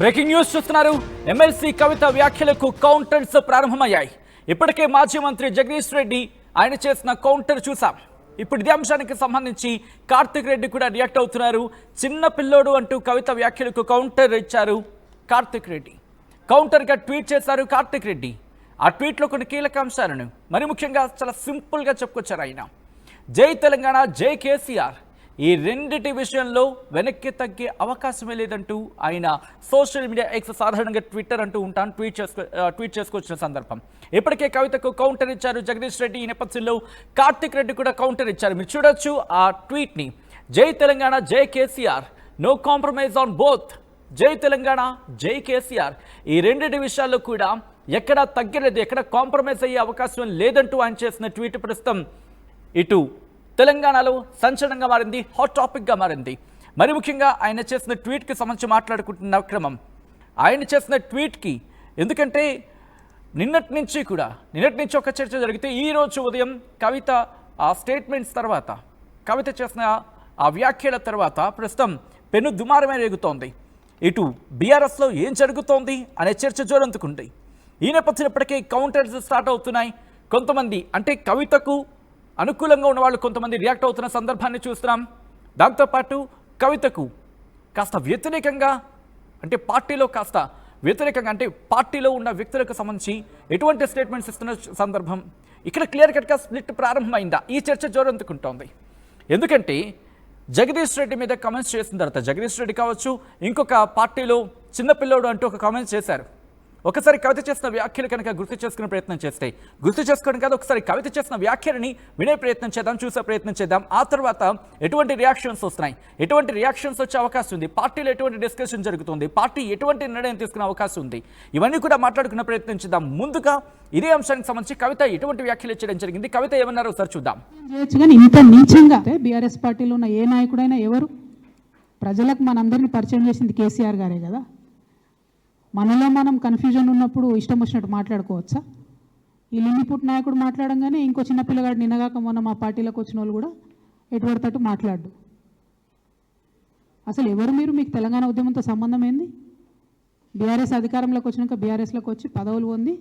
Breaking news చూస్తున్నారు. MLC Kavitha వ్యాఖ్యలకు counters ప్రారంభమయ్యాయి. ఇప్పటికే మాజీ మంత్రి జగదీష్ రెడ్డి ఆయన చేసిన కౌంటర్ చూసాం ఇప్పుడు ఇదే అంశానికి సంబంధించి కార్తిక్ రెడ్డి కూడా రియాక్ట్ అవుతున్నారు. చిన్న పిల్లోడు అంటూ కవిత వ్యాఖ్యలకు కౌంటర్ ఇచ్చారు కార్తిక్ రెడ్డి. కౌంటర్గా ట్వీట్ చేశారు కార్తిక్ రెడ్డి. ఆ ట్వీట్లో కొన్ని కీలక అంశాలను మరి ముఖ్యంగా చాలా సింపుల్గా చెప్పుకొచ్చారు ఆయన. జై తెలంగాణ జై కేసీఆర్. ఈ రెండిటి విషయంలో వెనక్కి తగ్గే అవకాశమే లేదంటూ ఆయన సోషల్ మీడియా ఎక్స్ సాధారణంగా ట్విట్టర్ అంటూ ఉంటాను ట్వీట్ చేసుకో ట్వీట్ చేసుకొచ్చిన సందర్భం. ఇప్పటికే కవితకు కౌంటర్ ఇచ్చారు జగదీష్ రెడ్డి ఈ నేపథ్యంలో. కార్తిక్ రెడ్డి కూడా కౌంటర్ ఇచ్చారు. మీరు చూడొచ్చు ఆ ట్వీట్ని జై తెలంగాణ జై KCR. No compromise on both జై తెలంగాణ జై కేసీఆర్. ఈ రెండింటి విషయాల్లో కూడా ఎక్కడా తగ్గలేదు ఎక్కడ కాంప్రమైజ్ అయ్యే అవకాశం లేదంటూ ఆయన చేసిన ట్వీట్ ప్రస్తుతం ఇటు తెలంగాణలో సంచలనంగా మారింది హాట్ టాపిక్గా మారింది. మరి ముఖ్యంగా ఆయన చేసిన ట్వీట్కి సంబంధించి మాట్లాడుకుంటున్న క్రమం. ఆయన చేసిన ట్వీట్కి ఎందుకంటే నిన్నటి నుంచి కూడా నిన్నటి నుంచి ఒక చర్చ జరిగితే ఈ రోజు ఉదయం కవిత ఆ స్టేట్మెంట్స్ తర్వాత కవిత చేసిన ఆ వ్యాఖ్యల తర్వాత ప్రస్తుతం పెను దుమారమే రేగుతోంది. ఇటు బీఆర్ఎస్లో ఏం జరుగుతోంది అనే చర్చ జోరందుకుంది. ఈ నేపథ్యంలో ఇప్పటికే కౌంటర్స్ స్టార్ట్ అవుతున్నాయి. కొంతమంది అంటే కవితకు అనుకూలంగా ఉన్న వాళ్ళు కొంతమంది రియాక్ట్ అవుతున్న సందర్భాన్ని చూస్తున్నాం. దాంతోపాటు కవితకు కాస్త వ్యతిరేకంగా అంటే పార్టీలో కాస్త వ్యతిరేకంగా అంటే పార్టీలో ఉన్న వ్యక్తులకు సంబంధించి ఎటువంటి స్టేట్మెంట్స్ ఇస్తున్న సందర్భం. ఇక్కడ క్లియర్ కట్గా స్ప్లిట్ ప్రారంభమైందా? ఈ చర్చ జోరందుకుంటోంది. ఎందుకంటే జగదీష్ రెడ్డి మీద కామెంట్స్ చేసిన తర్వాత జగదీష్ రెడ్డి కావచ్చు ఇంకొక పార్టీలో చిన్నపిల్లోడు అంటూ ఒక కామెంట్స్ చేశారు. ఒకసారి కవిత చేసిన వ్యాఖ్యలు కనుక గుర్తు చేసుకునే ప్రయత్నం చేస్తాయి గుర్తు చేసుకోవడం కాదు ఒకసారి కవిత చేసిన వ్యాఖ్యలని వినే ప్రయత్నం చేద్దాం చూసే ప్రయత్నం చేద్దాం. ఆ తర్వాత ఎటువంటి రియాక్షన్స్ వస్తున్నాయి? ఎటువంటి రియాక్షన్స్ వచ్చే అవకాశం ఉంది? పార్టీలో ఎటువంటి డిస్కషన్ జరుగుతుంది? పార్టీ ఎటువంటి నిర్ణయం తీసుకునే అవకాశం ఉంది? ఇవన్నీ కూడా మాట్లాడుకునే ప్రయత్నం చేద్దాం. ముందుగా ఇదే అంశానికి సంబంధించి కవిత ఎటువంటి వ్యాఖ్యలు చేయడం జరిగింది? కవిత ఏమన్నారో? ఒకసారి చూద్దాం. ఇంత నీచంగా బీఆర్ఎస్ పార్టీలో ఉన్న ఏ నాయకుడైనా ఎవరు? ప్రజలకు మనందరినీ పరిచయం చేసింది కేసీఆర్ గారే కదా. మనలో మనం కన్ఫ్యూజన్ ఉన్నప్పుడు ఇష్టం వచ్చినట్టు మాట్లాడుకోవచ్చా? ఈ లింగిపుట్ నాయకుడు మాట్లాడంగానే ఇంకో చిన్న పిల్లగాడు నిన్నగాక మొన్న మా పార్టీలోకి వచ్చిన వాళ్ళు కూడా ఎటువంటి తట్టు మాట్లాడు అసలు ఎవరు మీరు? మీకు తెలంగాణ ఉద్యమంతో సంబంధం ఏంది? బీఆర్ఎస్ అధికారంలోకి వచ్చినాక బీఆర్ఎస్లోకి వచ్చి పదవులు పొంది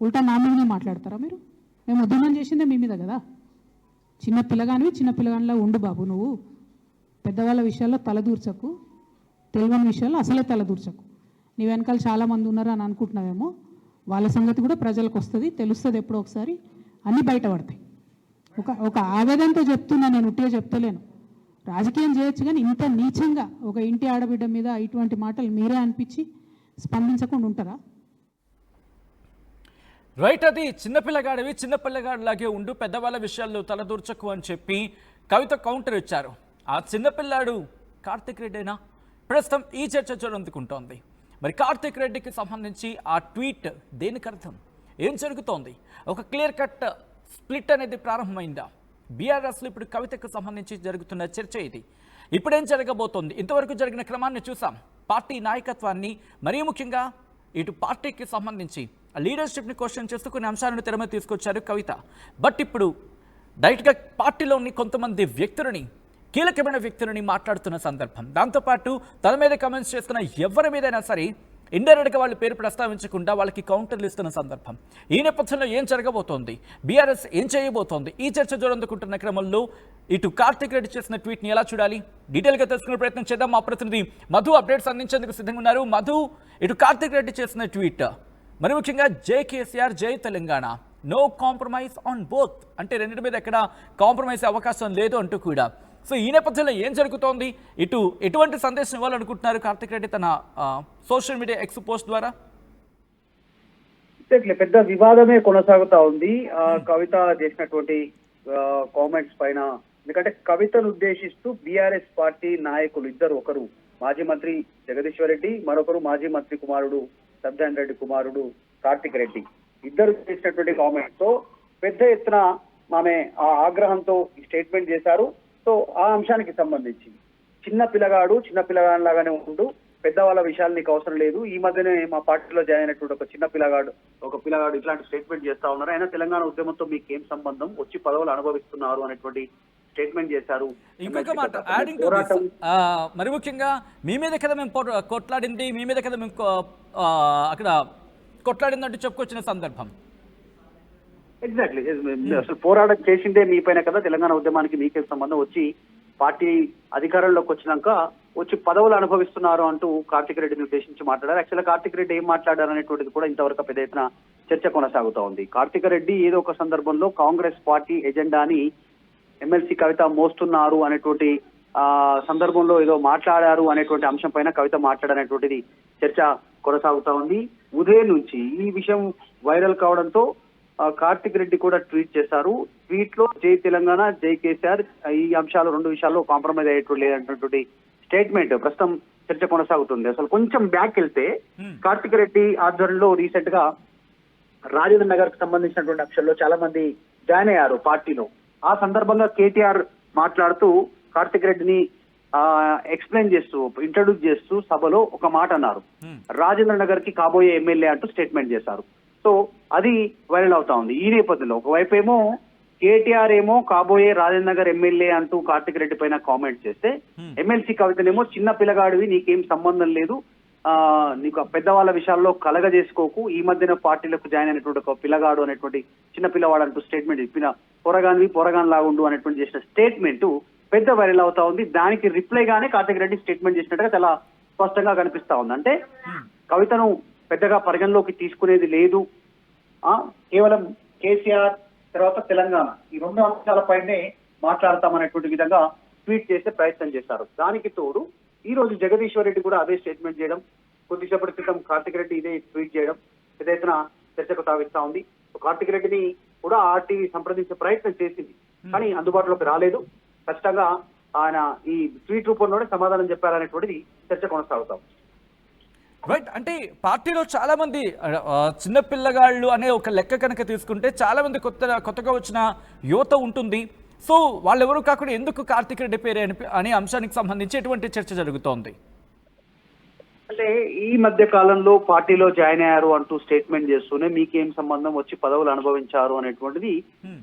ఉల్టా నా మీదనే మాట్లాడతారా మీరు? మేము ఉద్యమం చేసిందే మీ మీద కదా? చిన్న పిల్లగానివి చిన్న పిల్లగానిలా ఉండు బాబు నువ్వు. పెద్దవాళ్ళ విషయాల్లో తలదూర్చకు తెలియని విషయాల్లో అసలే తలదూర్చకు నీ వెనకాల చాలామంది ఉన్నారు అని అనుకుంటున్నావేమో వాళ్ళ సంగతి కూడా ప్రజలకు వస్తుంది తెలుస్తుంది ఎప్పుడో ఒకసారి అన్నీ బయటపడతాయి. ఒక ఒక ఆవేదనతో చెప్తున్నా నేను ఉట్టిగా చెప్తలేను. రాజకీయం చేయొచ్చు కానీ ఇంత నీచంగా ఒక ఇంటి ఆడబిడ్డ మీద ఇటువంటి మాటలు మీరే అనిపించి స్పందించకుండా ఉంటారా? రైట్ అది చిన్నపిల్లగాడివి చిన్నపిల్లగాడిలాగే ఉండు పెద్దవాళ్ళ విషయాల్లో తలదూర్చకు అని చెప్పి కవిత కౌంటర్ ఇచ్చారు. ఆ చిన్నపిల్లాడు కార్తిక్ రెడ్డేనా? ప్రస్తుతం ఈ చర్చ చూడందుకుంటోంది. మరి కార్తిక్ రెడ్డికి సంబంధించి ఆ ట్వీట్ దేనికి అర్థం? ఏం జరుగుతోంది? ఒక క్లియర్ కట్ స్ప్లిట్ అనేది ప్రారంభమైందా? బీఆర్ఎస్లో ఇప్పుడు కవితకు సంబంధించి జరుగుతున్న చర్చ ఇది. ఇప్పుడేం జరగబోతోంది? ఇంతవరకు జరిగిన క్రమాన్ని చూసాం. పార్టీ నాయకత్వాన్ని మరీ ముఖ్యంగా ఇటు పార్టీకి సంబంధించి ఆ లీడర్షిప్ని క్వశ్చన్ చేస్తూ కొన్ని అంశాలను తెర తీసుకొచ్చారు కవిత. బట్ ఇప్పుడు డైరెక్ట్గా పార్టీలోని కొంతమంది వ్యక్తులని కీలకమైన వ్యక్తులని మాట్లాడుతున్న సందర్భం. దాంతోపాటు తన మీద కమెంట్స్ చేస్తున్న ఎవరి మీదైనా సరే ఇండైరెక్ట్గా వాళ్ళ పేరు ప్రస్తావించకుండా వాళ్ళకి కౌంటర్లు ఇస్తున్న సందర్భం. ఈ నేపథ్యంలో ఏం జరగబోతోంది? బీఆర్ఎస్ ఏం చేయబోతోంది? ఈ చర్చ జోరందుకుంటున్న క్రమంలో ఇటు కార్తిక్ రెడ్డి చేసిన ట్వీట్ని ఎలా చూడాలి? డీటెయిల్గా తెలుసుకునే ప్రయత్నం చేద్దాం. మా ప్రతినిధి మధు అప్డేట్స్ అందించేందుకు సిద్ధంగా ఉన్నారు. మధు ఇటు కార్తిక్ రెడ్డి చేసిన ట్వీట్ మరి ముఖ్యంగా జై కేసీఆర్ జై Telangana. No compromise on both అంటే రెండింటి మీద ఎక్కడ కాంప్రమైజ్ అవకాశం లేదు అంటూ కూడా. సో ఈ నేపథ్యంలో ఏం జరుగుతోంది? ఇటు ఎటువంటి సందేశం ఇవ్వాలనుకుంటున్నారు కార్తిక్ రెడ్డి తన సోషల్ మీడియా ఎక్స్ పోస్ట్ ద్వారా? పెద్ద వివాదమే కొనసాగుతా ఉంది. ఆ కవిత చేసినటువంటి కామెంట్స్ పైన. ఎందుకంటే కవితను ఉద్దేశిస్తూ బీఆర్ఎస్ పార్టీ నాయకులు ఇద్దరు ఒకరు మాజీ మంత్రి జగదీశ్వర్ రెడ్డి మరొకరు మాజీ మంత్రి కుమారుడు సత్యాన్ రెడ్డి కుమారుడు కార్తిక్ రెడ్డి. ఇద్దరు చేసినటువంటి కామెంట్స్తో పెద్ద ఎత్తున ఆమె ఆ ఆగ్రహంతో స్టేట్మెంట్ చేశారు. సో ఆ అంశానికి సంబంధించి చిన్న పిల్లగాడు చిన్న పిల్లగాడు లాగానే ఉండు పెద్దవాళ్ళ విషయాలు నీకు అవసరం లేదు. ఈ మధ్యనే మా పార్టీలో జాయిన్ అయినటువంటి ఒక చిన్న పిల్లగాడు ఒక పిల్లగాడు ఇట్లాంటి స్టేట్మెంట్ చేస్తా ఉన్నారు. అయినా తెలంగాణ ఉద్యమంతో మీకు ఏం సంబంధం? వచ్చి పదవులు అనుభవిస్తున్నారు అనేటువంటి స్టేట్మెంట్ చేశారు. ఇంకొక మాట యాడింగ్ టు మరి ముఖ్యంగా మీ మీద కదా మేము కొట్లాడింది మీ మీద కదా మేము అక్కడ కొట్లాడిందంటూ చెప్పుకొచ్చిన సందర్భం. ఎగ్జాక్ట్లీ అసలు పోరాటం చేసిందే మీ పైన కదా తెలంగాణ ఉద్యమానికి మీకే సంబంధం. వచ్చి పార్టీ అధికారంలోకి వచ్చినాక వచ్చి పదవులు అనుభవిస్తున్నారు అంటూ కార్తిక్ రెడ్డిని ఉద్దేశించి మాట్లాడారు. యాక్చువల్గా కార్తిక్ రెడ్డి ఏం మాట్లాడారు అనేటువంటిది కూడా ఇంతవరకు పెద్ద ఎత్తున చర్చ కొనసాగుతా ఉంది. కార్తిక్ రెడ్డి ఏదో ఒక సందర్భంలో కాంగ్రెస్ పార్టీ ఎజెండాని ఎమ్మెల్సీ కవిత మోస్తున్నారు అనేటువంటి ఆ సందర్భంలో ఏదో మాట్లాడారు అనేటువంటి అంశం పైన కవిత మాట్లాడనేటువంటిది చర్చ కొనసాగుతా ఉంది. ఉదయం నుంచి ఈ విషయం వైరల్ కావడంతో కార్తిక్ రెడ్డి కూడా ట్వీట్ చేశారు. ట్వీట్లో జై తెలంగాణ జై కేసీఆర్ ఈ అంశాలు రెండు విషయాల్లో కాంప్రమైజ్ అయ్యేటువంటి లేదన్నటువంటి స్టేట్మెంట్ ప్రస్తుతం చర్చ కొనసాగుతుంది. అసలు కొంచెం బ్యాక్ వెళ్తే కార్తిక్ రెడ్డి ఆధ్వర్యంలో రీసెంట్గా రాజేంద్ర నగర్కి సంబంధించినటువంటి అంశాల్లో చాలా మంది జాయిన్ అయ్యారు పార్టీలో. ఆ సందర్భంగా కేటీఆర్ మాట్లాడుతూ కార్తిక్ రెడ్డిని ఎక్స్ప్లెయిన్ చేస్తూ ఇంట్రడ్యూస్ చేస్తూ సభలో ఒక మాట అన్నారు. రాజేంద్ర నగర్కి కాబోయే ఎమ్మెల్యే అంటూ స్టేట్మెంట్ చేశారు. సో అది వైరల్ అవుతా ఉంది ఈ నేపథ్యంలో. ఒకవైపు ఏమో కేటీఆర్ ఏమో కాబోయే రాజేంద్ర నగర్ ఎమ్మెల్యే అంటూ కార్తిక్ రెడ్డి పైన కామెంట్ చేస్తే ఎమ్మెల్సీ కవితనేమో చిన్న పిల్లగాడివి నీకేం సంబంధం లేదు. ఆ నీకు పెద్దవాళ్ళ విషయాల్లో కలగ చేసుకోకు ఈ మధ్యన పార్టీలకు జాయిన్ అయినటువంటి ఒక పిల్లగాడు అనేటువంటి చిన్న పిల్లవాడు అంటూ స్టేట్మెంట్ ఇప్పిన పొరగాన్వి పొరగాన్ లాగుండు అనేటువంటి చేసిన స్టేట్మెంట్ పెద్ద వైరల్ అవుతా ఉంది. దానికి రిప్లై గానే కార్తిక్ రెడ్డి స్టేట్మెంట్ చేసినట్టుగా చాలా స్పష్టంగా కనిపిస్తా ఉంది. అంటే కవితను పెద్దగా పరిగణలోకి తీసుకునేది లేదు. ఆ కేవలం కేసీఆర్ తర్వాత తెలంగాణ. ఈ రెండు అంశాలపైనే మాట్లాడతామనేటువంటి విధంగా ట్వీట్ చేసే ప్రయత్నం చేశారు. దానికి తోడు ఈ రోజు జగదీశ్వర్ రెడ్డి కూడా అదే స్టేట్మెంట్ చేయడం కొద్దిసేపటి క్రితం కార్తిక్ రెడ్డి ఇదే ట్వీట్ చేయడం ఎత్తున చర్చకు తావిస్తా ఉంది. కార్తిక్ రెడ్డిని కూడా ఆర్టీవీ సంప్రదించే ప్రయత్నం చేసింది కానీ అందుబాటులోకి రాలేదు. ఖచ్చితంగా ఆయన ఈ ట్వీట్ రూపంలోనే సమాధానం చెప్పారనేటువంటిది చర్చ కొనసాగుతాం రైట్ అంటే పార్టీలో చాలా మంది చిన్న పిల్లగాళ్ళు అనే ఒక లెక్క కనుక తీసుకుంటే చాలా మంది కొత్త కొత్తగా వచ్చిన యువత ఉంటుంది. సో వాళ్ళెవరూ కాకుండా ఎందుకు కార్తిక్ రెడ్డి పేరు అని అనే అంశానికి సంబంధించి ఎటువంటి చర్చ జరుగుతోంది? అంటే ఈ మధ్య కాలంలో పార్టీలో జాయిన్ అయ్యారు అంటూ స్టేట్మెంట్ చేస్తూనే మీకేం సంబంధం వచ్చి పదవులు అనుభవించారు అనేటువంటిది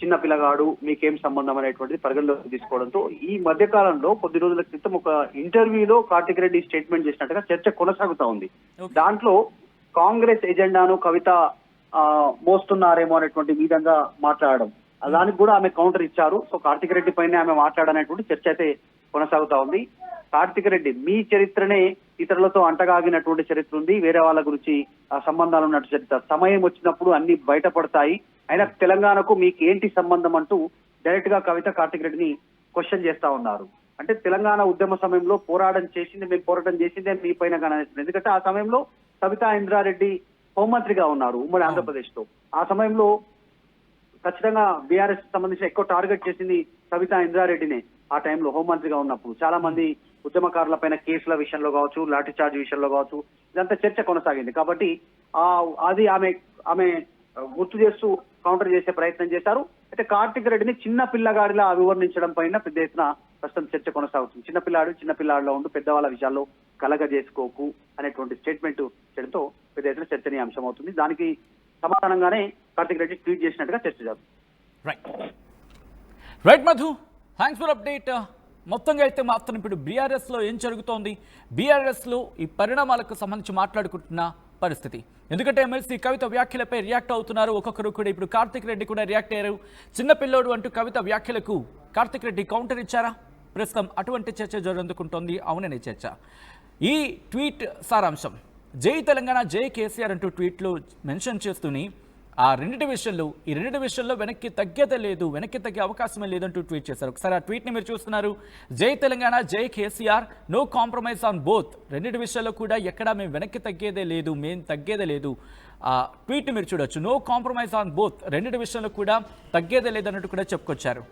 చిన్న పిల్లగాడు మీకేం సంబంధం అనేటువంటిది పరిగణలోకి తీసుకోవడంతో ఈ మధ్య కాలంలో కొద్ది రోజుల క్రితం ఒక ఇంటర్వ్యూలో కార్తిక్ రెడ్డి స్టేట్మెంట్ చేసినట్టుగా చర్చ కొనసాగుతా ఉంది. దాంట్లో కాంగ్రెస్ ఎజెండాను కవిత మోస్తున్నారేమో అనేటువంటి విధంగా మాట్లాడడం. దానికి కూడా ఆమె కౌంటర్ ఇచ్చారు. సో కార్తిక్ రెడ్డి పైన ఆమె మాట్లాడనేటువంటి చర్చ అయితే కొనసాగుతా ఉంది. కార్తిక్ రెడ్డి మీ చరిత్రనే ఇతరులతో అంటగాగినటువంటి చరిత్ర ఉంది. వేరే వాళ్ళ గురించి ఆ సంబంధాలు ఉన్నట్టు చరిత్ర. సమయం వచ్చినప్పుడు అన్ని బయటపడతాయి. అయినా తెలంగాణకు మీకు ఏంటి సంబంధం అంటూ డైరెక్ట్గా కవిత కార్తిక్ రెడ్డిని క్వశ్చన్ చేస్తా ఉన్నారు. అంటే తెలంగాణ ఉద్యమ సమయంలో పోరాటం చేసింది మేము పోరాటం చేసిందే మీ పైన కానీ ఎందుకంటే ఆ సమయంలో కవితా ఇంద్రారెడ్డి హోంమంత్రిగా ఉన్నారు ఉమ్మడి ఆంధ్రప్రదేశ్లో ఆ సమయంలో ఖచ్చితంగా బీఆర్ఎస్ సంబంధించి ఎక్కువ టార్గెట్ చేసింది కవితా ఇంద్రారెడ్డినే ఆ టైంలో హోంమంత్రిగా ఉన్నప్పుడు. చాలా మంది ఉద్యమకారుల పైన కేసుల విషయంలో కావచ్చు లాఠీ చార్జ్ విషయంలో కావచ్చు ఇదంతా చర్చ కొనసాగింది. కాబట్టి ఆ అది ఆమె ఆమె గుర్తు చేస్తూ కౌంటర్ చేసే ప్రయత్నం చేశారు. అయితే కార్తిక్ రెడ్డిని చిన్న పిల్లగాడిలా వివర్ణించడం పైన పెద్ద ఎత్తున ప్రస్తుతం చర్చ కొనసాగుతుంది. చిన్న పిల్లాడు చిన్న పిల్లాడిలో పెద్దవాళ్ళ విషయాల్లో కలగ చేసుకోకు అనేటువంటి స్టేట్మెంట్ చేయడంతో పెద్ద ఎత్తున చర్చనీయాంశం అవుతుంది. దానికి సమాధానంగానే కార్తిక్ రెడ్డి ట్వీట్ చేసినట్టుగా చర్చ జరుగుతుంది. Right right Madhu thanks for update మొత్తంగా అయితే మాత్రం ఇప్పుడు బీఆర్ఎస్లో ఏం జరుగుతోంది? బీఆర్ఎస్లో ఈ పరిణామాలకు సంబంధించి మాట్లాడుకుంటున్న పరిస్థితి. ఎందుకంటే ఎమ్మెల్సీ కవిత వ్యాఖ్యలపై రియాక్ట్ అవుతున్నారు. ఒక్కొక్కరు కూడా ఇప్పుడు కార్తిక్ రెడ్డి కూడా రియాక్ట్ అయ్యారు. చిన్నపిల్లోడు అంటూ కవిత వ్యాఖ్యలకు కార్తిక్ రెడ్డి కౌంటర్ ఇచ్చారా? ప్రస్తుతం అటువంటి చర్చ జరుగుతుంటోంది. అవుననే చర్చ. ఈ ట్వీట్ సారాంశం. జై తెలంగాణ జై కేసీఆర్ అంటూ ట్వీట్లు మెన్షన్ చేస్తూనే ఆ రెండింటి విషయంలో ఈ రెండింటి విషయంలో వెనక్కి తగ్గేదే లేదు వెనక్కి తగ్గే అవకాశమే లేదంటూ ట్వీట్ చేశారు. ఒకసారి ఆ ట్వీట్ని మీరు చూస్తున్నారు. జై తెలంగాణ జై KCR no compromise on both. రెండింటి విషయాల్లో కూడా ఎక్కడా మేము వెనక్కి తగ్గేదే లేదు మేము తగ్గేదే లేదు. ఆ ట్వీట్ మీరు చూడొచ్చు. No compromise on both. రెండింటి విషయంలో కూడా తగ్గేదే లేదన్నట్టు కూడా చెప్పుకొచ్చారు.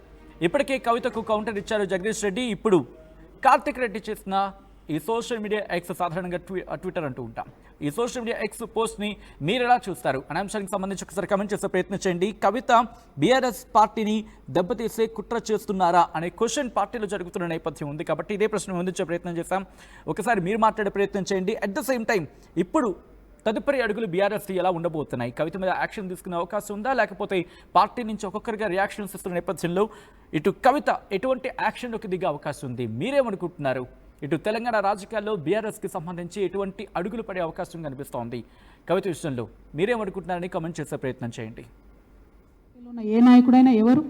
ఇప్పటికే కవితకు కౌంటర్ ఇచ్చారు జగదీష్ రెడ్డి. ఇప్పుడు కార్తిక్ రెడ్డి చేసిన ఈ సోషల్ మీడియా ఎక్స్ సాధారణంగా ట్వీ ట్విట్టర్ అంటూ ఉంటాం. ఈ సోషల్ మీడియా ఎక్స్ పోస్ట్ని మీరు ఎలా చూస్తారు? అనే అంశానికి సంబంధించి ఒకసారి కమెంట్ చేసే ప్రయత్నం చేయండి. కవిత బీఆర్ఎస్ పార్టీని దెబ్బతీసే కుట్ర చేస్తున్నారా అనే క్వశ్చన్ పార్టీలో జరుగుతున్న నేపథ్యం ఉంది కాబట్టి ఇదే ప్రశ్న ముందుంచే ప్రయత్నం చేస్తాం ఒకసారి మీరు మాట్లాడే ప్రయత్నం చేయండి. అట్ ద సేమ్ టైం ఇప్పుడు తదుపరి అడుగులు బీఆర్ఎస్ ఎలా ఉండబోతున్నాయి? కవిత మీద యాక్షన్ తీసుకునే అవకాశం ఉందా? లేకపోతే పార్టీ నుంచి ఒక్కొక్కరిగా రియాక్షన్స్ ఇస్తున్న నేపథ్యంలో ఇటు కవిత ఎటువంటి యాక్షన్లోకి దిగే అవకాశం ఉంది? మీరేమనుకుంటున్నారు? ఇటు తెలంగాణ రాజకీయాల్లో బీఆర్ఎస్కి సంబంధించి ఎటువంటి అడుగులు పడే అవకాశం కనిపిస్తోంది. కవిత విషయంలో మీరేమనుకుంటున్నారని కమెంట్ చేసే ప్రయత్నం చేయండి. ఏ నాయకుడైనా ఎవరు?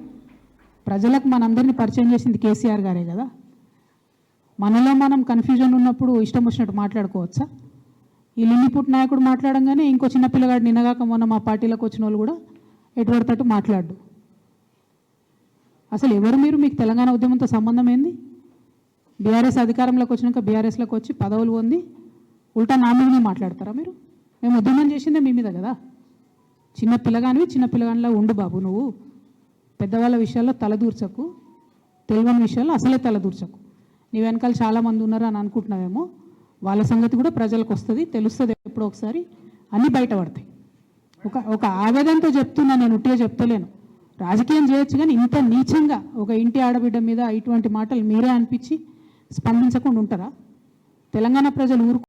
ప్రజలకు మనందరినీ పరిచయం చేసింది కేసీఆర్ గారే కదా. మనలో మనం కన్ఫ్యూజన్ ఉన్నప్పుడు ఇష్టం వచ్చినట్టు మాట్లాడుకోవచ్చా? ఈ లిన్నిపుట్ నాయకుడు మాట్లాడంగానే ఇంకో చిన్న పిల్లగాడు నిన్నగాక మొన్న మా పార్టీలోకి వచ్చిన వాళ్ళు కూడా ఎటువడతట్టు మాట్లాడు అసలు ఎవరు మీరు? మీకు తెలంగాణ ఉద్యమంతో సంబంధం ఏంది? బీఆర్ఎస్ అధికారంలోకి వచ్చినాక బీఆర్ఎస్లోకి వచ్చి పదవులు పొంది ఉల్టా నా మీదనే మాట్లాడతారా మీరు? మేము ఉద్యమం చేసిందే మీ మీద కదా? చిన్న పిల్లగానివి చిన్న పిల్లగానిలా ఉండు బాబు నువ్వు. పెద్దవాళ్ళ విషయాల్లో తలదూర్చకు తెలియని విషయాల్లో అసలే తలదూర్చకు నీ వెనకాల చాలామంది ఉన్నారు అని అనుకుంటున్నావేమో? వాళ్ళ సంగతి కూడా ప్రజలకు వస్తుంది తెలుస్తుంది ఎప్పుడో ఒకసారి. అన్నీ బయటపడతాయి. ఒక ఒక ఆవేదనతో చెప్తున్నా నేను ఉట్టిగా చెప్తలేను. రాజకీయం చేయొచ్చు కానీ ఇంత నీచంగా ఒక ఇంటి ఆడబిడ్డ మీద ఇటువంటి మాటలు మీరే అనిపించి స్పందించకుండా ఉంటారా? తెలంగాణ ప్రజలు ఊరుకు